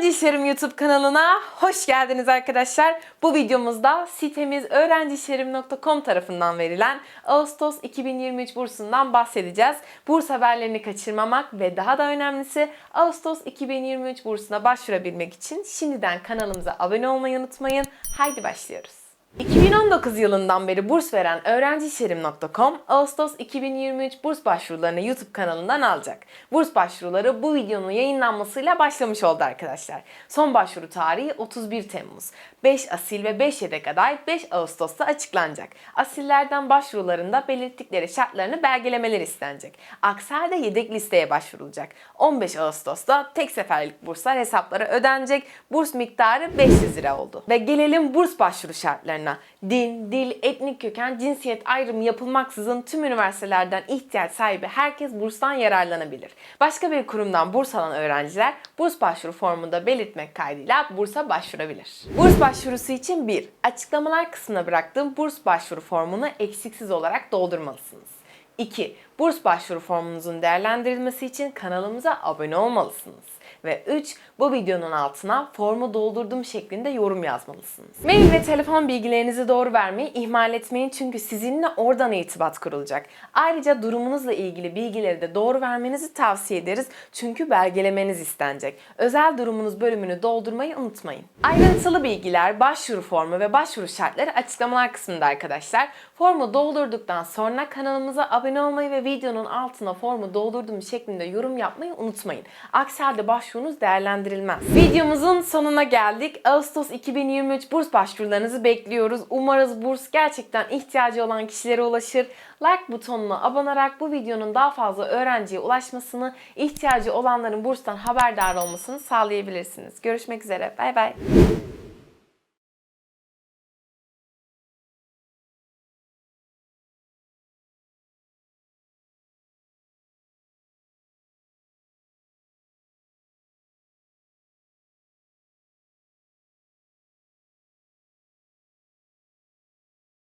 Öğrenci İşlerim YouTube kanalına hoş geldiniz arkadaşlar. Bu videomuzda sitemiz öğrenciişlerim.com tarafından verilen Ağustos 2023 bursundan bahsedeceğiz. Burs haberlerini kaçırmamak ve daha da önemlisi Ağustos 2023 bursuna başvurabilmek için şimdiden kanalımıza abone olmayı unutmayın. Haydi başlıyoruz. 2019 yılından beri burs veren öğrenciişlerim.com Ağustos 2023 burs başvurularını YouTube kanalından alacak. Burs başvuruları bu videonun yayınlanmasıyla başlamış oldu arkadaşlar. Son başvuru tarihi 31 Temmuz. 5 asil ve 5 yedek aday 5 Ağustos'ta açıklanacak. Asillerden başvurularında belirttikleri şartlarını belgelemeleri istenecek. Aksi halde yedek listeye başvurulacak. 15 Ağustos'ta tek seferlik burslar hesaplara ödenecek. Burs miktarı 500 lira oldu. Ve gelelim burs başvuru şartlarına. Din, dil, etnik köken, cinsiyet ayrımı yapılmaksızın tüm üniversitelerden ihtiyaç sahibi herkes burstan yararlanabilir. Başka bir kurumdan burs alan öğrenciler burs başvuru formunda belirtmek kaydıyla bursa başvurabilir. Burs başvurusu için 1. Açıklamalar kısmına bıraktığım burs başvuru formunu eksiksiz olarak doldurmalısınız. 2. Burs başvuru formunuzun değerlendirilmesi için kanalımıza abone olmalısınız. Ve 3. Bu videonun altına formu doldurdum şeklinde yorum yazmalısınız. Mail ve telefon bilgilerinizi doğru vermeyi ihmal etmeyin çünkü sizinle oradan irtibat kurulacak. Ayrıca durumunuzla ilgili bilgileri de doğru vermenizi tavsiye ederiz çünkü belgelemeniz istenecek. Özel durumunuz bölümünü doldurmayı unutmayın. Ayrıntılı bilgiler, başvuru formu ve başvuru şartları açıklamalar kısmında arkadaşlar. Formu doldurduktan sonra kanalımıza abone olmayı ve videonun altına formu doldurdum şeklinde yorum yapmayı unutmayın. Aksi halde başvurunuz değerlendirilmez. Videomuzun sonuna geldik. Ağustos 2023 burs başvurularınızı bekliyoruz. Umarız burs gerçekten ihtiyacı olan kişilere ulaşır. Like butonuna abonarak bu videonun daha fazla öğrenciye ulaşmasını, ihtiyacı olanların burstan haberdar olmasını sağlayabilirsiniz. Görüşmek üzere. Bay bay.